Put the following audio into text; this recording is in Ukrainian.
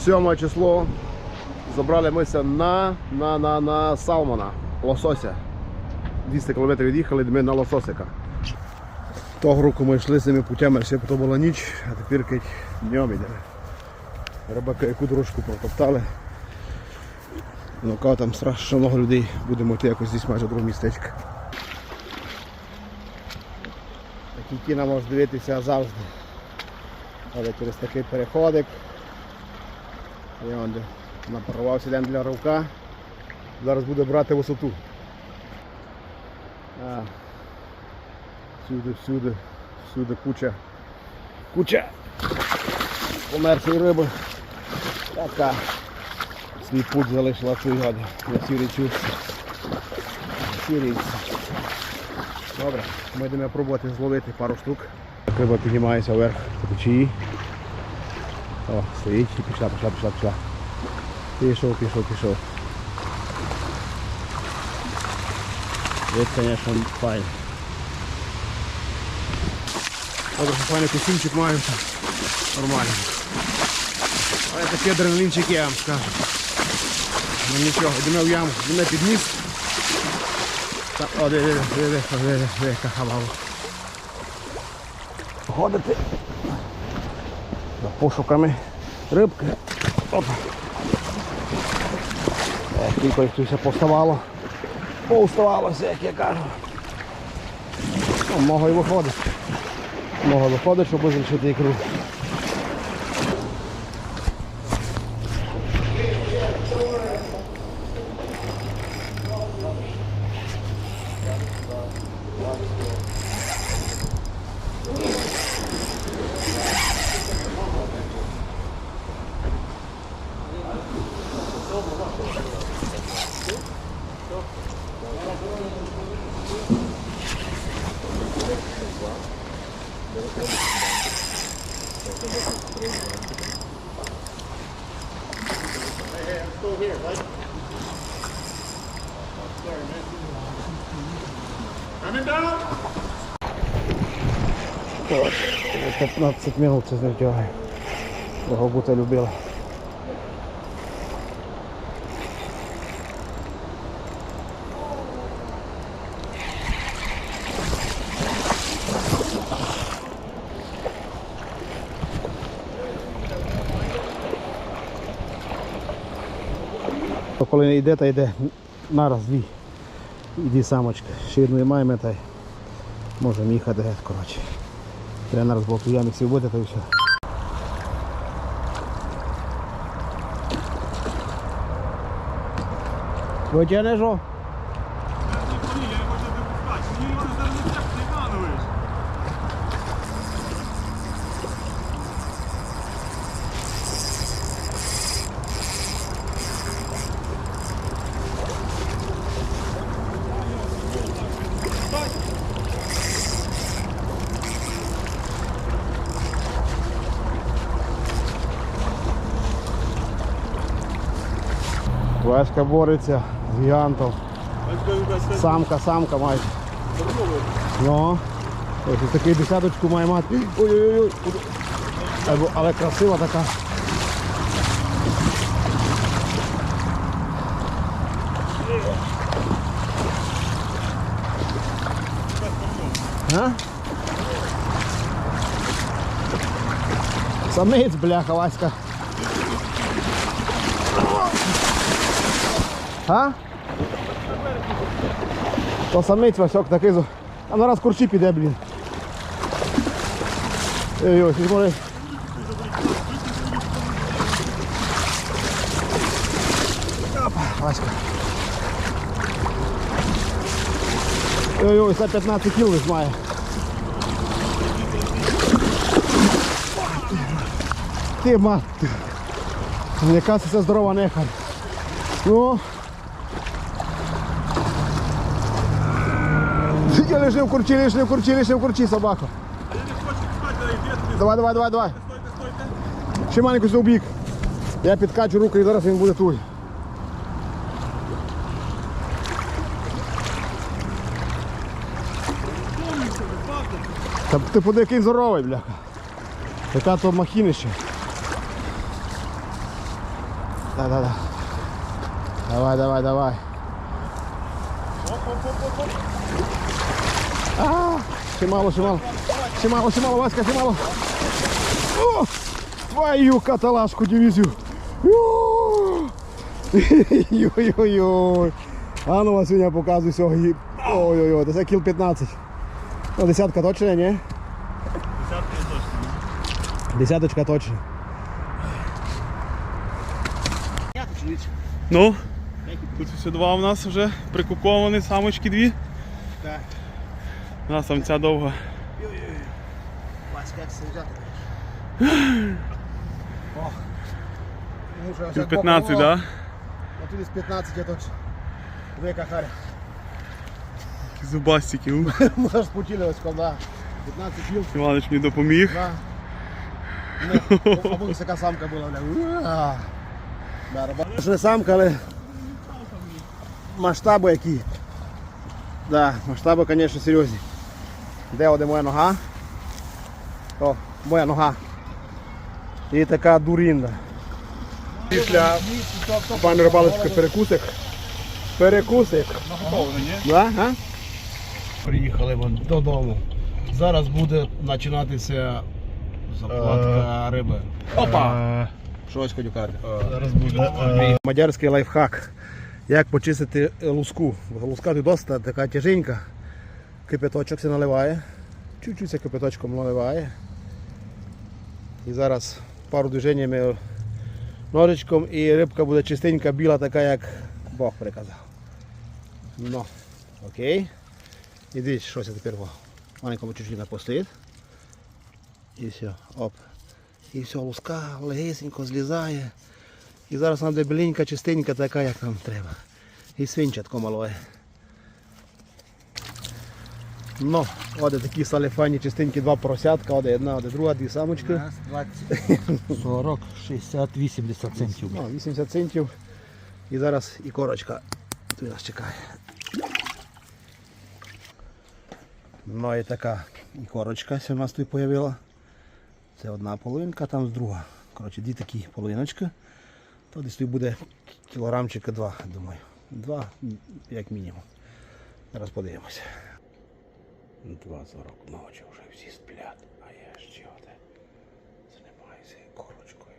7 число. Забрали мися на, на, на, на Салмона, лосося. 200 км від'їхали ми на лососика. Того року ми йшли цими путями, ще то була ніч, а тепер кить днем йдемо. Рибаки яку дорожку протоптали. Ну, кого там страшно много людей, будемо йти якось десь майже друге містечко. Такі кіна можеш дивитися завжди. Але через такий переходик. І он напарувався йдемо для ривка. Зараз буде брати висоту. Всюди, всюди, всюди куча. Куча помершої риби. Така. Свій путь залишила цю годи на цій річці. Цій. Добре, ми йдемо пробувати зловити пару штук. Риба піднімається вверх по течії. О, стоїть і пішла, пішла, пішла, пішла. Пішов, пішов, пішов. Вид, звісно, файн. Добре, що файний костюмчик маю. Нормально. Але такий адреналінчик я вам скажу. Ну нічого, йдемо в яму, йдемо під ніс. Та, о, диви, диви, диви, диви, диви, яка халава. Ходити пошуками рибки. Оп. Кілька їх тут все поставало. Повставалося, як я кажу. Ну, мого і виходить. Мого виходить, щоб визначити ікру. Так, 15 минут це не втягає. Його бути любила. То Коли не йде, то йде нараз дві. Іди самочка. Ще одну маємо, та можемо їхати коротше. Треба нараз ямі всі вбити, та й все. Витягнеш? Васька бореться з гігантом. Самка, самка майже. Ну, ось такий десяточку має мати. Ой-ой-ой. Але красива така. А? Самець, бляха, Васька. А? То самець Васьок такий. зо- А на раз курчі піде, блін. Ой, ой, може. Васька. Ой, ой, це 15 кіл десь має. Ти мат. Яка це здорова нехай. Ну. Я лишив в курчі, лишив в курчі, курчі, собака. Давай, давай, давай, давай. Ще маленьку за бік. Я підкачу руку і зараз він буде тут. Та ти поди, який здоровий, бляха. Яка то махінище. Да-да-да. Давай, давай, давай. А, ще мало, ще мало. Ще мало, ще мало, Васька, ще мало. О, твою каталажку дивізію. О! Йой-йой-йой. А ну, Васюня, показуй сьогодні. Ой-ой-ой, це кіл 15. Ну, десятка точно, ні? Десятки точно. Десяточка точно. Ну, тут все два у нас вже прикуковані, самочки дві. Так. У нас самця довга. Васька, як сидять. Ох. Ну, що, Пів як 15, боком, да? о, А тут із 15 я точно. Века харя. Такі зубастики. у. Можеш спутілювати, да. 15 кіл. Іванич мені допоміг. Да. Ну, або ось така самка була, бля. Уа. Да, роба- Ж не самка, але масштаби які. Да, масштаби, звісно, серйозні. Де оде моя нога? О, моя нога. І така дурінда. Після пане рибалочки перекусик. Перекусик. Да? А? Приїхали вон додому. Зараз буде починатися закладка риби. Опа! Щось. Зараз буде. Мадярський лайфхак. Як почистити луску. Луска тут досить така тяженька. Кипяточок все наливає. Чуть-чуть кипяточком наливає. І зараз пару движеннями ножичком і рибка буде чистенька, біла, така, як Бог приказав. Ну, окей. І дивіться, що це тепер. Маленькому чуть-чуть постоїть. І все, оп. І все, луска легесенько злізає. І зараз вона буде біленька, чистенька, така, як нам треба. І свинчатко малое. Ну, от такі саліфані чистенькі два поросятка, оде одна, оде друга, дві самочки. Раз, 20, 40, 60, 80 центів. Ну, 80 центів. І зараз і корочка тут нас чекає. Ну і така і корочка у нас тут появила. Це одна половинка, там друга. Коротше, дві такі половиночки. То десь тут буде кілограмчика два, думаю. Два, як мінімум. Зараз подивимося. 2.40 ночі вже всі сплять, а я ще оде займаюся корочкою.